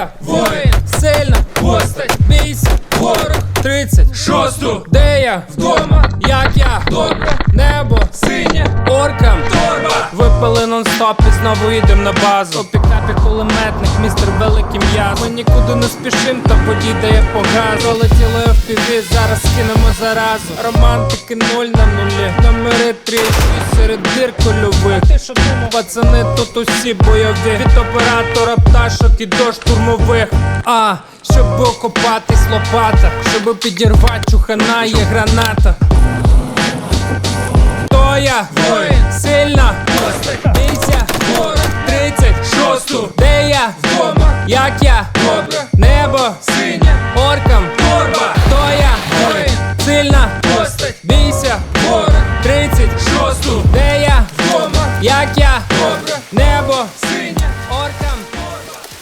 я? Воїн, сильна, постать, бійся, ворог, 30 Шосту. Де я? Вдома. Як я? Добре. Небо, Синє. Оркам Торба. Випили нон-стоп і знову їдем на базу. У пікапі кулеметник, містер великий м'яз. Ми нікуди не спішим, та водій дає по газу Полетіли в піві, зараз кинемо заразу. Романтики нуль на нулі. Номери 3 що тому пацани тут усі бойові Від оператора пташок і до штурмових. А щоб окопатись лопата, щоб підірвати чухана є граната. То я воїн сильна Місія город тридцять шосту. Де я вдома? Як я добре, небо синя оркам торба. То я воїн сильна Бійся город тридцять шосту як я, Добре. небо.